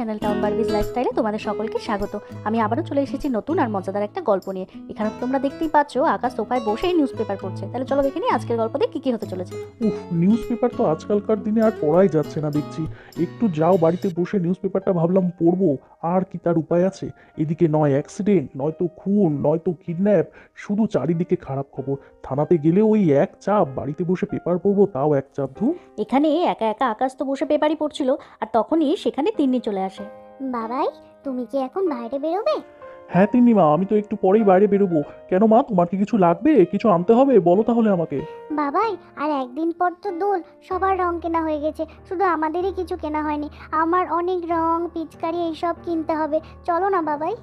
Channel town বার্বিজ লাইফস্টাইলে তোমাদের সকলকে স্বাগত। আমি আবারও চলে এসেছি নতুন আর মজাদার একটা গল্প নিয়ে। এখানে তোমরা দেখতেই পাচ্ছ আকাশ সোফায় বসেই নিউজ পেপার পড়ছে। তাহলে চলো দেখে নিই আজকের গল্পতে কি কি হতে চলেছে। উফ নিউজ পেপার তো আজকালকার দিনে আর পড়াই যাচ্ছে না দেখছি। একটু যাও বাড়িতে বসে নিউজ পেপারটা ভাবলাম পড়ব আর কি তার উপায় আছে? এদিকে নয় অ্যাক্সিডেন্ট নয়তো খুন নয়তো কিডন্যাপ শুধু চারিদিকে খারাপ খবর। থানাতে গেলে ওই এক চাপ বাড়িতে বসে পেপার পড়ব তাও এক চাপ ধু এখানে একা একা আকাশ তো বসে পেপারই পড়ছিল আর তখনই সেখানে তিন্নি চলে আসে বাবাই তুমি কি এখন বাইরে বেরোবে? হ্যাঁ তিন্নিমা আমি তো একটু পরেই বাইরে বেরোবো। কেন মা তোমার কি কিছু লাগবে? কিছু আনতে হবে? বলো তাহলে আমাকে। বাবাই আর একদিন পর তো দোল। সবার রং কেনা হয়ে গেছে। শুধু আমাদেরই কিছু কেনা হয়নি। আমার অনেক রং পিচকারি এইসব কিনতে হবে। চলো না বাবাই।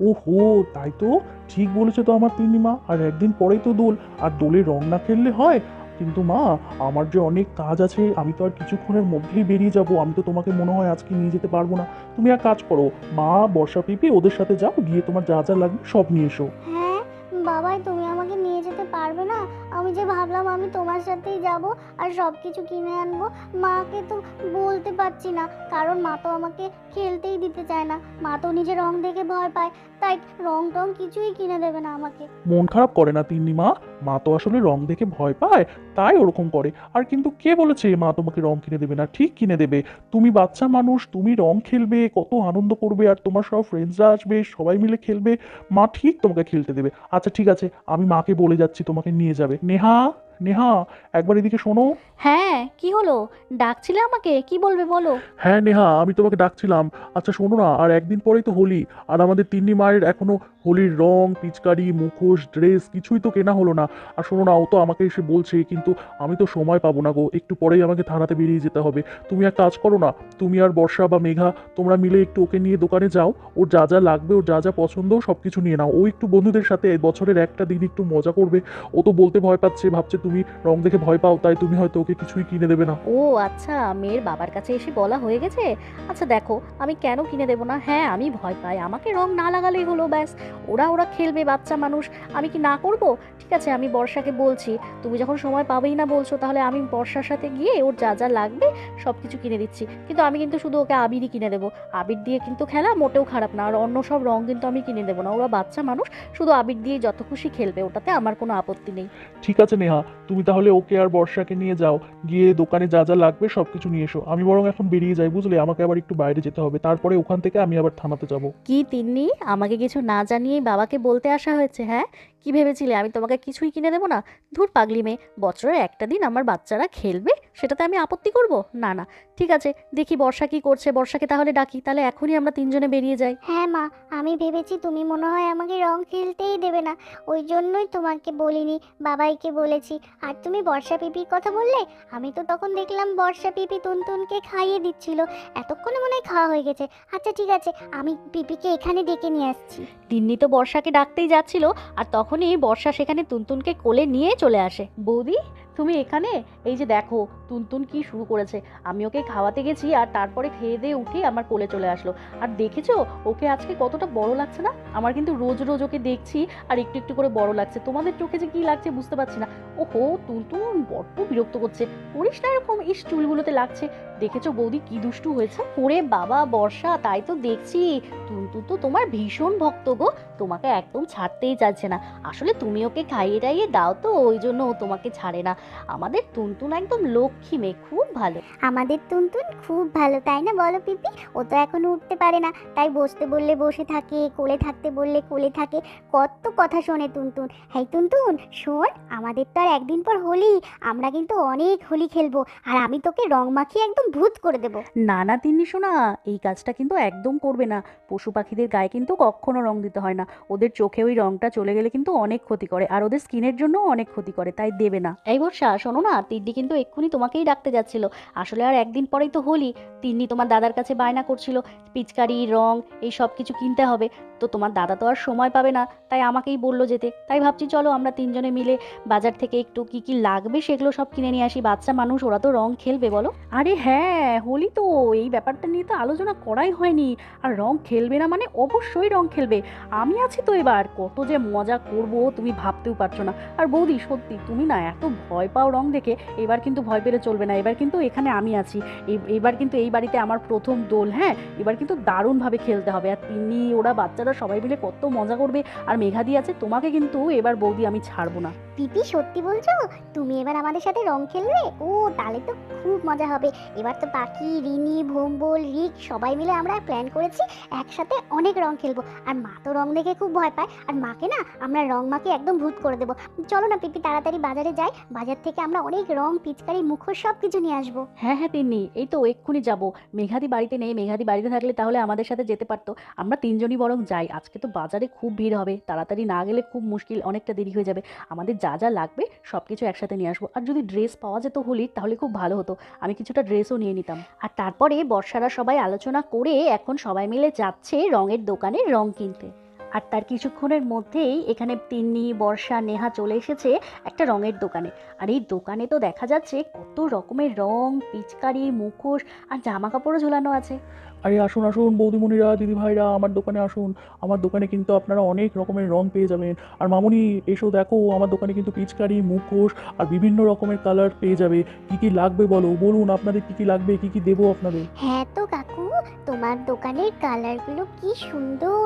ওহো তাই তো? ঠিক বলেছে তো আমার তিন্নিমা। আর একদিন পরেই তো দোল। আর দোলে রং না খেললে হয়? কিন্তু মা আমার যে অনেক কাজ আছে আমি তো আর কিছুক্ষণের মধ্যেই বেরিয়ে যাব। আমি তো তোমাকে মনে হয় আজকে নিয়ে যেতে পারব না। তুমি এক কাজ করো মা বর্ষা পিপি ওদের সাথে যাও গিয়ে তোমার যা যা লাগবে সব নিয়ে এসো। হ্যাঁ বাবাই তুমি আমাকে নিয়ে যেতে পারবে না? আমি যে ভাবলাম আমি তোমার সাথেই যাব আর সব কিছু কিনে আনব মাকে তো বলতে পারছি না। কারণ মা তো আমাকে খেলতেই দিতে চায় না। মা তো নিজে রং দেখে ভয় পায়। তাই রং টং কিছুই কিনে দেবে না আমাকে। মন খারাপ করে না তিন্নিমা মা। তো আসলে রং দেখে ভয় পায়, তাই ওরকম করে। আর কিন্তু কে বলেছে মা তোমাকে রং কিনে দেবে না? ঠিক কিনে দেবে। তুমি বাচ্চা মানুষ, তুমি রং খেলবে, কত আনন্দ করবে আর তোমার সব ফ্রেন্ডসরা আসবে, সবাই মিলে খেলবে, মা ঠিক তোমাকে খেলতে দেবে। আচ্ছা ঠিক আছে, আমি মাকে বলে যাচ্ছি, তোমাকে নিয়ে যাবে। নেহা? নেহা একবার এদিকে শোনো। হ্যাঁ কি হলো? ডাকছিলে আমাকে? কি বলবে বলো? হ্যাঁ নেহা আমি তোমাকে ডাকছিলাম। আচ্ছা শোনো না আর একদিন পরেই তো হোলি আর আমাদের তিন্নি মায়ের এখনও হোলির রং পিচকারি মুখোশ ড্রেস কিছুই তো কেনা হলো না। আর শোনো না ও তো আমাকে এসে বলছে কিন্তু আমি তো সময় পাবো না গো একটু পরেই আমাকে থানাতে বেরিয়ে যেতে হবে। তুমি এক কাজ করো না তুমি আর বর্ষা বা মেঘা তোমরা মিলে একটু ওকে নিয়ে দোকানে যাও ওর যা যা লাগবে ওর যা যা পছন্দ সব কিছু নিয়ে নাও। ও একটু বন্ধুদের সাথে বছরের একটা দিন একটু মজা করবে। ও তো বলতে ভয় পাচ্ছে ভাবছে তুমি রং দেখে ভয় পাও তাই তুমি হয়তো ওকে কিছুই কিনে দেবে না। ও আচ্ছা মেয়ের বাবার কাছে এসে বলা হয়ে গেছে? আচ্ছা দেখো আমি কেন কিনে দেবো না? হ্যাঁ আমি ভয় পাই আমাকে রং না লাগালেই হলো ব্যাস। ওরা ওরা খেলবে বাচ্চা মানুষ। আমি কি না করব? ঠিক আছে আমি বর্ষাকে বলছি তুমি যখন সময় পাবেই না বলছো তাহলে আমি বর্ষার সাথে গিয়ে ওর যা যা লাগবে সব কিছু কিনে দিচ্ছি। কিন্তু আমি কিন্তু শুধু ওকে আবিরই কিনে দেবো। আবির দিয়ে কিন্তু খেলা মোটেও খারাপ না আর অন্য সব রং কিন্তু আমি কিনে দেবো না। ওরা বাচ্চা মানুষ শুধু আবির দিয়ে যত খুশি খেলবে ওটাতে আমার কোনো আপত্তি নেই। ঠিক আছে নেহা তুমি তাহলে ওকে আর বর্ষাকে নিয়ে যাও। গিয়ে দোকানে যা যা লাগবে সব কিছু নিয়ে এসো। আমি বরং এখন বেরিয়ে যাই, বুঝলে? আমাকে আবার একটু বাইরে যেতে হবে। তারপরে ওখান থেকে আমি আবার থানাতে যাব। কি তিন্নি? আমাকে কিছু না জানিয়েই বাবাকে বলতে আসা হয়েছে হ্যাঁ? কি ভেবেছিলে? আমি তোমাকে কিছুই কিনে দেবো না। ধুর পাগলি মেয়ে বছরের একটা দিন আমার বাচ্চারা খেলবে সেটাতে আমি আপত্তি করব? না না ঠিক আছে দেখি বর্ষা কি করছে। বর্ষাকে তাহলে ডাকি তাহলে এখনই আমরা তিনজনে বেরিয়ে যাই। হ্যাঁ মা আমি ভেবেছি তুমি মনে হয় আমাকে রং খেলতেই দেবে না ওই জন্যই তোমাকে বলিনি বাবাইকে বলেছি। আর তুমি বর্ষা পিপির কথা বললে? আমি তো তখন দেখলাম বর্ষা পিপি তুনতুনকে খাইয়ে দিচ্ছিল। এতক্ষণে মনে হয় খাওয়া হয়ে গেছে। আচ্ছা ঠিক আছে আমি পিপিকে এখানে ডেকে নিয়ে আসছি। তিন্নি তো বর্ষাকে ডাকতেই যাচ্ছিল আর তখনই বর্ষা সেখানে তুনতুনকে কোলে নিয়ে চলে আসে। বৌদি, তুমি এখানে? এই যে দেখো, তুনতুন কি শুরু করেছে। আমি ওকে খাওয়াতে গেছি আর তারপরে খেয়ে দিয়ে উঠে আমার কোলে চলে আসলো। আর দেখেছ, ওকে আজকে কতটা বড় লাগছে না? আমার কিন্তু রোজ রোজ ওকে দেখছি আর একটু একটু করে বড় লাগছে। তোমাদের চোখে যে কি লাগছে বুঝতে পারছি না। ওহো, তুনতুন বড্ড বিরক্ত করছে। করিস না এরকম, ইস, চুলগুলোতে লাগছে। দেখেছ বৌদি কি দুষ্টু হয়েছে? ওরে বাবা বর্ষা, তাই তো দেখছি। তুনতুন তো তোমার ভীষণ ভক্ত গো। তোমাকে একদম ছাড়তেই চাচ্ছে না। আসলে তুমি ওকে খাইয়ে টাইয়ে দাও তো, ওই জন্য ও তোমাকে ছাড়ে না। আমাদের তুনতুন একদম লক্ষ্মী মেয়ে, খুব ভালো। আমাদের তুনতুন খুব ভালো, তাই না বলো পিপি? ও তো এখনও উঠতে পারে না। তাই বসতে বললে বসে থাকে, কোলে থাকতে বললে কোলে থাকে। কত কথা শোনে তুনতুন হ্যাঁ তুনতুন শোন, আমাদের তো আর একদিন পর হোলি। আমরা কিন্তু অনেক হোলি খেলব। আর আমি তোকে রং মাখিয়ে একদম ভূত করে দেবো। না না তিন্নি শোনা এই কাজটা কিন্তু একদম করবে না। পশু পাখিদের গায়ে কিন্তু কখনো রং দিতে হয় না। ওদের চোখে ওই রংটা চলে গেলে কিন্তু অনেক ক্ষতি করে আর ওদের স্কিনের জন্য অনেক ক্ষতি করে তাই দেবে না। এই বর্ষা শোনো না তিন্নি কিন্তু এক্ষুনি তোমাকেই ডাকতে যাচ্ছিল। আসলে আর একদিন পরেই তো হোলি। তিন্নি তোমার দাদার কাছে বায়না করছিল পিচকারি রং এই সব কিছু কিনতে হবে। তো তোমার দাদা তো আর সময় পাবে না, তাই আমাকেই বলল যেতে। তাই ভাবছি চলো আমরা তিনজনে মিলে বাজার থেকে একটু কি কি লাগবে সেগুলো সব কিনে নিয়ে আসি। বাচ্চা মানুষ, ওরা তো রং খেলবে, বলো। আরে হ্যাঁ হোলি তো, এই ব্যাপারটা নিয়ে তো আলোচনা করাই হয়নি। আর রং খেলবে না মানে অবশ্যই রং খেলবে। আমি আছি তো এবার, কত যে মজা করব, তুমি ভাবতেও পারছ না। আর বৌদি, সত্যি, তুমি না এত ভয় পাও রং দেখে, এবার কিন্তু ভয় পেলে চলবে না। এবার কিন্তু এখানে আমি আছি। এবার কিন্তু এই বাড়িতে আমার প্রথম দোল হ্যাঁ? এবার কিন্তু দারুণভাবে খেলতে হবে। আর তিনি ওরা বাচ্চারা সবাই মিলে কত মজা করবে। আর মেঘাদি আছে তোমাকে কিন্তু এবার বৌদি আমি ছাড়বো না। পিপি সত্যি বলছো? তুমি এবার আমাদের সাথে রং খেলবে? ও তাহলে তো খুব মজা হবে। এবার তো পাখি রিনি ভোম্বল রিক সবাই মিলে আমরা প্ল্যান করেছি একসাথে অনেক রং খেলব। আর মা তো রং দেখে খুব ভয় পায়। আর মাকে না আমরা রং মাকে একদম ভূত করে দেবো। চলো না পিপি তাড়াতাড়ি বাজারে যাই। বাজার থেকে আমরা অনেক রং পিচকারি মুখোশ সব কিছু নিয়ে আসব। হ্যাঁ হ্যাঁ তিন্নি এই তো এক্ষুনি যাব। মেঘাদি বাড়িতে নেই মেঘাদি বাড়িতে থাকলে তাহলে আমাদের সাথে যেতে পারতো। আমরা তিনজনই বরং যাই। আজকে তো বাজারে খুব ভিড় হবে। তাড়াতাড়ি না গেলে খুব মুশকিল, অনেকটা দেরি হয়ে যাবে। আমাদের যা যা লাগবে সব কিছু একসাথে নিয়ে আসব। আর যদি ড্রেস পাওয়া যেত হলি তাহলে খুব ভালো হতো। আমি কিছুটা ড্রেসও নিয়ে নিতাম। আর তারপরে বর্ষারা সবাই আলোচনা করে এখন সবাই মিলে যাচ্ছে রঙের দোকানে রং কিনতে। আর তার কিছুক্ষণের মধ্যেই এখানে তিন্নি বর্ষা নেহা চলে এসেছে একটা রঙের দোকানে। আর এই দোকানে তো দেখা যাচ্ছে কত রকমের রং পিচকারি মুখোশ আর জামা কাপড়ও ঝোলানো আছে। আরে আসুন আসুন বৌদিমণিরা দিদি ভাইরা আমার দোকানে আসুন। আমার দোকানে কিন্তু আপনারা অনেক রকমের রং পেয়ে যাবেন। আর মামুনি এসো দেখো আমার দোকানে কিন্তু পিচকারি মুখোশ আর বিভিন্ন রকমের কালার পেয়ে যাবে। কি কি লাগবে বলো? বলুন আপনাদের কি কি লাগবে? কি কি দেবো আপনাদের? হ্যাঁ তো কাকু তোমার দোকানের কালারগুলো কি সুন্দর।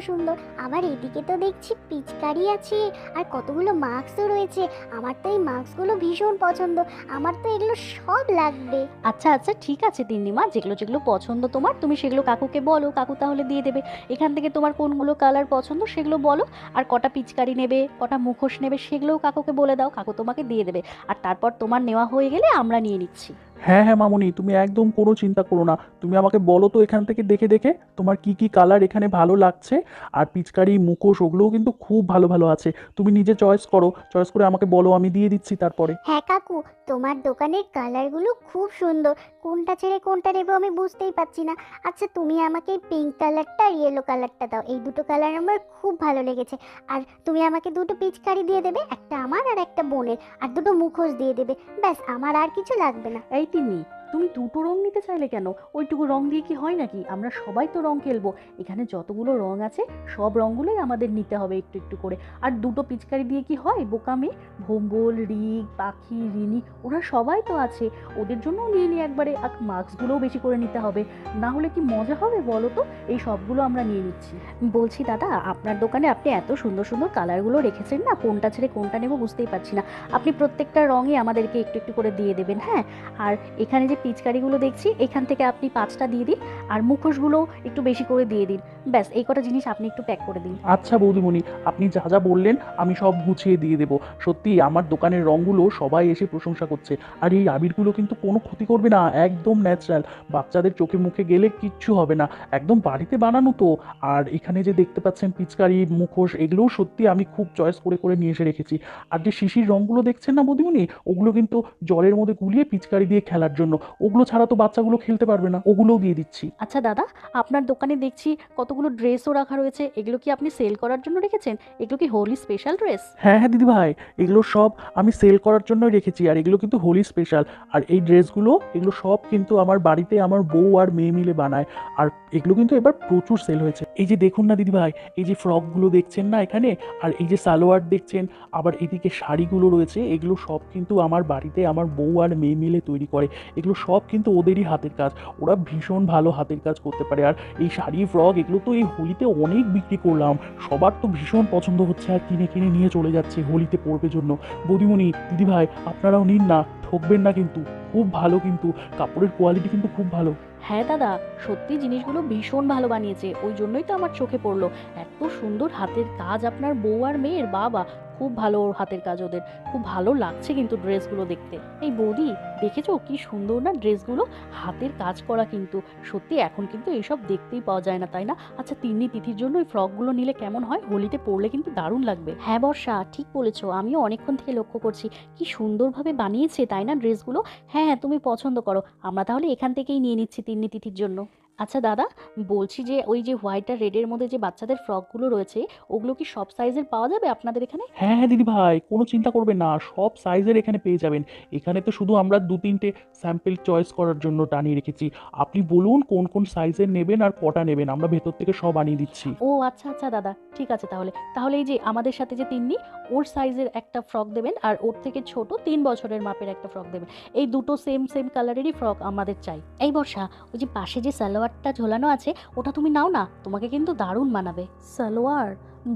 সুন্দর। আবার এদিকে তো দেখছি পিচকারি আছে আর কতগুলো মাস্কও রয়েছে। আমার তো এই মাস্কগুলো ভীষণ পছন্দ। আমার তো এগুলো সব লাগবে। আচ্ছা আচ্ছা ঠিক আছে তিন্নিমা যেগুলো যেগুলো পছন্দ তোমার, তুমি সেগুলো কাকুকে বলো। কাকু তাহলে দিয়ে দেবে। এখান থেকে তোমার কোনগুলো কালার পছন্দ সেগুলো বলো। আর কটা পিচকারি নেবে, কটা মুখোশ নেবে সেগুলোও কাকুকে বলে দাও। কাকু তোমাকে দিয়ে দেবে। আর তারপর তোমার নেওয়া হয়ে গেলে আমরা নিয়ে নিচ্ছি। হ্যাঁ হ্যাঁ মামুনি তুমি একদম কোনো চিন্তা করো না। তুমি আমাকে বলো তো এখান থেকে দেখে দেখে তোমার কি কি কালার এখানে ভালো লাগছে। আর পিচকারি মুখোশ ওগুলোও কিন্তু খুব ভালো ভালো আছে। তুমি নিজে চয়েস করো। চয়েস করে আমাকে বলো আমি দিয়ে দিচ্ছি তারপরে। হ্যাঁ কাকু তোমার দোকানের কালারগুলো খুব সুন্দর। কোনটা ছেড়ে কোনটা নেব আমি বুঝতেই পারছি না। আচ্ছা তুমি আমাকে এই পিঙ্ক কালারটা আর ইয়েলো কালারটা দাও। এই দুটো কালার আমার খুব ভালো লেগেছে। আর তুমি আমাকে দুটো পিচকারি দিয়ে দেবে একটা আমার আর একটা বোনের। আর দুটো মুখোশ দিয়ে দেবে। ব্যাস আমার আর কিছু লাগবে না। এই তিন্নি তুমি দুটো রং নিতে চাইলে কেন? ওইটুকু রং দিয়ে কি হয় নাকি? আমরা সবাই তো রং খেলব। এখানে যতগুলো রং আছে, সব রঙগুলোই আমাদের নিতে হবে একটু একটু করে। আর দুটো পিচকারি দিয়ে কি হয়? বোকামে ভোম্বল রিক পাখি, রিনি, ওরা সবাই তো আছে। ওদের জন্যও নিয়ে নিই একবারে। আর মাস্কগুলোও বেশি করে নিতে হবে। না হলে কি মজা হবে বলো তো? এই সবগুলো আমরা নিয়ে নিচ্ছি। বলছি দাদা, আপনার দোকানে আপনি এত সুন্দর সুন্দর কালারগুলো রেখেছেন না? কোনটা ছেড়ে কোনটা নেব বুঝতেই পারছি না। আপনি প্রত্যেকটা রঙই আমাদেরকে একটু একটু করে দিয়ে দেবেন হ্যাঁ? আর এখানে যে পিচকারিগুলো দেখছি, এখান থেকে আপনি পাঁচটা দিয়ে দিন আর মুখোশগুলো একটু বেশি করে দিয়ে দিন। ব্যাস এই কটা জিনিস আপনি একটু প্যাক করে দিন। আচ্ছা বৌদিমণি আপনি যা যা বললেন আমি সব গুছিয়ে দিয়ে দেবো। সত্যি আমার দোকানের রঙগুলো সবাই এসে প্রশংসা করছে। আর এই আবিরগুলো কিন্তু কোনো ক্ষতি করবে না একদম ন্যাচারাল বাচ্চাদের চোখে মুখে গেলে কিচ্ছু হবে না একদম বাড়িতে বানানো তো। আর এখানে যে দেখতে পাচ্ছেন পিচকারি মুখোশ এগুলোও সত্যি আমি খুব চয়েস করে করে নিয়ে এসে রেখেছি। আর যে শিশির রঙগুলো দেখছেন না বৌদিমণি ওগুলো কিন্তু জলের মধ্যে গুলিয়ে পিচকারি দিয়ে খেলার জন্য। ওগুলো ছাড়া তো বাচ্চাগুলো খেলতে পারবে না ওগুলোও দিয়ে দিচ্ছি। আচ্ছা দাদা আপনার দোকানে দেখছি কতগুলো ড্রেসও রাখা রয়েছে? এগুলো কি আপনি সেল করার জন্য রেখেছেন? এগুলো কি হোলি স্পেশাল ড্রেস হ্যাঁ হ্যাঁ দিদি ভাই, এগুলো সব আমি সেল করার জন্যই রেখেছি আর এগুলো কিন্তু হোলি স্পেশাল আর এই ড্রেসগুলো এগুলো সব কিন্তু আমার বাড়িতে আমার বউ আর মেয়ে মিলে বানায়। আর এগুলো কিন্তু এবার প্রচুর সেল হয়েছে। এই যে দেখুন না দিদি ভাই, এই যে ফ্রকগুলো দেখছেন না এখানে? আর এই যে সালোয়ার দেখছেন? আবার এদিকে শাড়িগুলো রয়েছে, এগুলো সব কিন্তু আমার বাড়িতে আমার বউ আর মেয়ে মিলে তৈরি করে। এগুলো সব কিন্তু ওদেরই হাতের কাজ। ওরা ভীষণ ভালো হাতের কাজ করতে পারে। আর এই শাড়ি ফ্রক এগুলো তো এই হোলিতে অনেক বিক্রি করলাম। সবার তো ভীষণ পছন্দ হচ্ছে আর কিনে কিনে নিয়ে চলে যাচ্ছে হোলিতে পড়বে জন্য। বৌদিমণি, দিদিভাই, আপনারাও নিন না, ঠকবেন না কিন্তু। খুব ভালো কিন্তু, কাপড়ের কোয়ালিটি কিন্তু খুব ভালো। হ্যাঁ দাদা, সত্যি জিনিসগুলো ভীষণ ভালো বানিয়েছে, ওই জন্যই তো আমার চোখে পড়ল। এত সুন্দর হাতের কাজ আপনার বউ আর মেয়ের বাবা খুব ভালো ওর হাতের কাজ ওদের। খুব ভালো লাগছে কিন্তু ড্রেসগুলো দেখতে। এই বৌদি, দেখেছ কি সুন্দর না ড্রেসগুলো? হাতের কাজ করা কিন্তু। সত্যি এখন কিন্তু এইসব দেখতেই পাওয়া যায় না, তাই না? আচ্ছা তিন্নি তিথির জন্য ওই ফ্রকগুলো নিলে কেমন হয়? হোলিতে পরলে কিন্তু দারুণ লাগবে। হ্যাঁ বর্ষা, ঠিক বলেছ। আমিও অনেকক্ষণ থেকে লক্ষ্য করছি। কি সুন্দরভাবে বানিয়েছে, তাই না ড্রেসগুলো? হ্যাঁ হ্যাঁ তুমি পছন্দ করো। আমরা তাহলে এখান থেকেই নিয়ে নিচ্ছি তিন্নি তিথির জন্য। আচ্ছা দাদা বলছি যে ওই যে হোয়াইট আর রেডের মধ্যে যে বাচ্চাদের ফ্রকগুলো রয়েছে ওগুলো কি সব সাইজের পাওয়া যাবে আপনাদের এখানে? হ্যাঁ হ্যাঁ দিদি ভাই কোনো চিন্তা করবেন না সব সাইজের এখানে পেয়ে যাবেন। এখানে তো শুধু আমরা দু তিনটে স্যাম্পল চয়েস করার জন্য টানিয়ে রেখেছি। আপনি বলুন কোন কোন সাইজের নেবেন আর কটা নেবেন আমরা ভেতর থেকে সব আনিয়ে দিচ্ছি। ও আচ্ছা আচ্ছা দাদা ঠিক আছে তাহলে। তাহলে এই যে আমাদের সাথে যে তিন্নি ওর সাইজের একটা ফ্রক দেবেন আর ওর থেকে ছোট তিন বছরের মাপের একটা ফ্রক দেবেন। এই দুটো সেম সেম কালারেরই ফ্রক আমাদের চাই। এই বর্ষা ওই যে পাশে যে সালোয়ারটা ঝোলানো আছে ওটা তুমি নাও না তোমাকে কিন্তু দারুণ মানাবে। সালোয়ার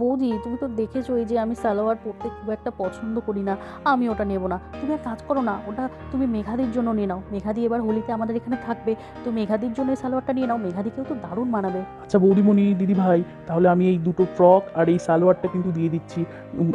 বৌদি তুমি তো দেখেছ এই যে আমি সালোয়ার পরতে খুব একটা পছন্দ করি না। আমি ওটা নেব না। তুমি এক কাজ করো না ওটা তুমি মেঘাদির জন্য নিয়ে নাও। মেঘাদি এবার হোলিতে আমাদের এখানে থাকবে। তো মেঘাদির জন্য এই সালোয়ারটা নিয়ে নাও। মেঘাদিকেও তো দারুণ মানাবে। আচ্ছা বৌদিমণি দিদি ভাই তাহলে আমি এই দুটো ফ্রক আর এই সালোয়ারটা কিন্তু দিয়ে দিচ্ছি।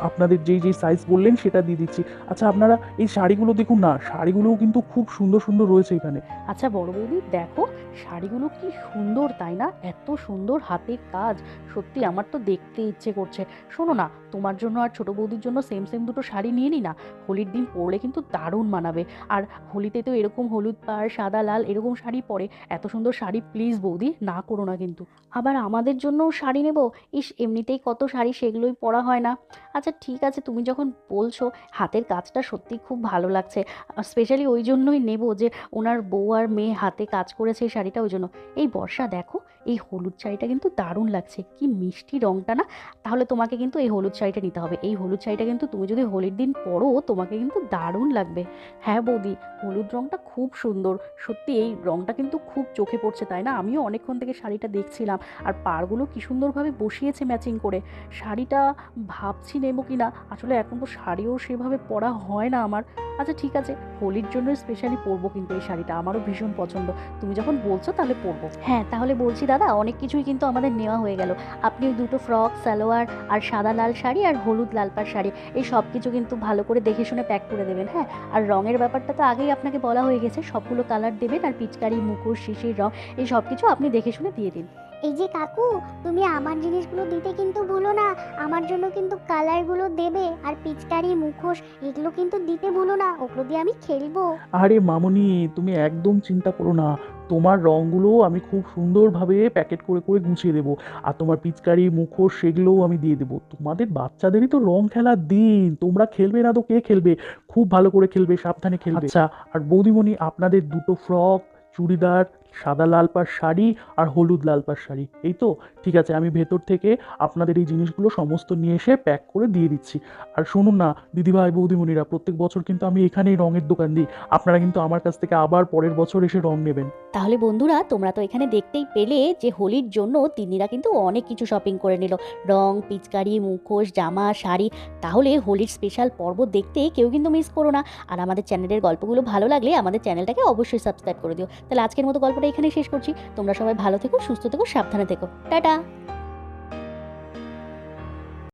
আপনাদের যেই যেই সাইজ বললেন সেটা দিয়ে দিচ্ছি। আচ্ছা আপনারা এই শাড়িগুলো দেখুন না শাড়িগুলোও কিন্তু খুব সুন্দর সুন্দর রয়েছে এখানে। আচ্ছা বড় বৌদি দেখো শাড়িগুলো কি সুন্দর তাই না? এত সুন্দর হাতের কাজ। সত্যি আমার তো দেখতে ইচ্ছে করছে। শোনো না, তোমার জন্য আর ছোট বৌদির জন্য সেম সেম দুটো শাড়ি নিয়ে নি না। হোলির দিন পরলে কিন্তু দারুণ মানাবে। আর হোলিতে তো এরকম হলুদ পাড়, সাদা লাল এরকম শাড়ি পরে এত সুন্দর শাড়ি প্লিজ বৌদি, না করো না কিন্তু। আবার আমাদের জন্যও শাড়ি নেব? ইস, এমনিতেই কত শাড়ি সেগুলোই পরা হয় না। আচ্ছা ঠিক আছে, তুমি যখন বলছো, হাতের কাজটা সত্যি খুব ভালো লাগছে। স্পেশালি ওই জন্যই নেব যে, ওনার বউ আর মেয়ে হাতে কাজ করেছে এই শাড়িটা, ওই জন্য। এই বর্ষা, দেখো এই হলুদ শাড়িটা কিন্তু দারুণ লাগছে। কি মিষ্টি রঙটা না? তাহলে তোমাকে কিন্তু এই হলুদ শাড়িটা নিতে হবে। এই হলুদ শাড়িটা কিন্তু তুমি যদি হোলির দিন পরো, তোমাকে কিন্তু দারুণ লাগবে। হ্যাঁ বৌদি, হলুদ রঙটা খুব সুন্দর। সত্যি এই রঙটা কিন্তু খুব চোখে পড়ছে, তাই না? আমিও অনেকক্ষণ থেকে শাড়িটা দেখছিলাম। আর পাড়গুলো কি সুন্দরভাবে বসিয়েছে ম্যাচিং করে। শাড়িটা ভাবছি নেব কি না আসলে এখন তো শাড়িও সেভাবে পরা হয় না আমার। আচ্ছা ঠিক আছে, হোলির জন্য স্পেশালি পরবো কিন্তু এই শাড়িটা। আমারও ভীষণ পছন্দ। তুমি যখন বলছো তাহলে পরবো। হ্যাঁ তাহলে বলছি দাদা, অনেক কিছুই কিন্তু আমাদের নেওয়া হয়ে গেল। আপনি দুটো ফ্রক, সালোয়ার আর সাদা লাল শাড়ি আর হলুদ লাল পাড় শাড়ি, এই সব কিছু কিন্তু ভালো করে দেখে শুনে প্যাক করে দেবেন হ্যাঁ? আর রঙের ব্যাপারটা তো আগেই আপনাকে বলা হয়ে গেছে, সবগুলো কালার দেবেন আর পিচকারি মুখোশ শিশির রং, এই সব কিছু আপনি দেখে শুনে দিয়ে দিন। এই যে কাকু তুমি আমার জিনিসগুলো দিতে কিন্তু ভুলো না আমার জন্য কিন্তু কালারগুলো দেবে আর পিচকারি মুখোশ এগুলো কিন্তু দিতে ভুলো না ওগুলো দিয়ে আমি খেলব। আরে মামুনি তুমি একদম চিন্তা করো না তোমার রঙগুলো আমি খুব সুন্দরভাবে প্যাকেট করে করে গুছিয়ে দেবো আর তোমার পিচকারি মুখোশ সেগুলোও আমি দিয়ে দেবো। তোমাদের বাচ্চাদেরই তো রং খেলার দিন তোমরা খেলবে না তো কে খেলবে? খুব ভালো করে খেলবে সাবধানে খেলবে। আচ্ছা আর বৌদিমণি আপনাদের দুটো ফ্রক চুড়িদার সাদা লাল পাড় শাড়ি আর হলুদ লাল পাড় শাড়ি। এই তো, ঠিক আছে, আমি ভেতর থেকে আপনাদের এই জিনিসগুলো সমস্ত নিয়ে এসে প্যাক করে দিয়ে দিচ্ছি। আর শুনুন না, দিদিভাই, বৌদিমণিরা, প্রত্যেক বছর কিন্তু আমি এখানেই রঙের দোকান দিই। আপনারা কিন্তু আমার কাছ থেকে আবার পরের বছর এসে রং নেবেন। তাহলে বন্ধুরা, তোমরা তো এখানে দেখতেই পেলে যে হোলির জন্য তিন্নিরা কিন্তু অনেক কিছু শপিং করে নিল। রং, পিচকারি, মুখোশ, জামা, শাড়ি। তাহলে হোলির স্পেশাল পর্ব দেখতে কেউ কিন্তু মিস করো না। আর আমাদের চ্যানেলের গল্পগুলো ভালো লাগলে আমাদের চ্যানেলটাকে অবশ্যই সাবস্ক্রাইব করে দিও। তাহলে আজকের মতো গল্পটা এখানে শেষ করছি। তোমরা সবাই ভালো থেকো সুস্থ থেকো সাবধানে থেকো। টাটা!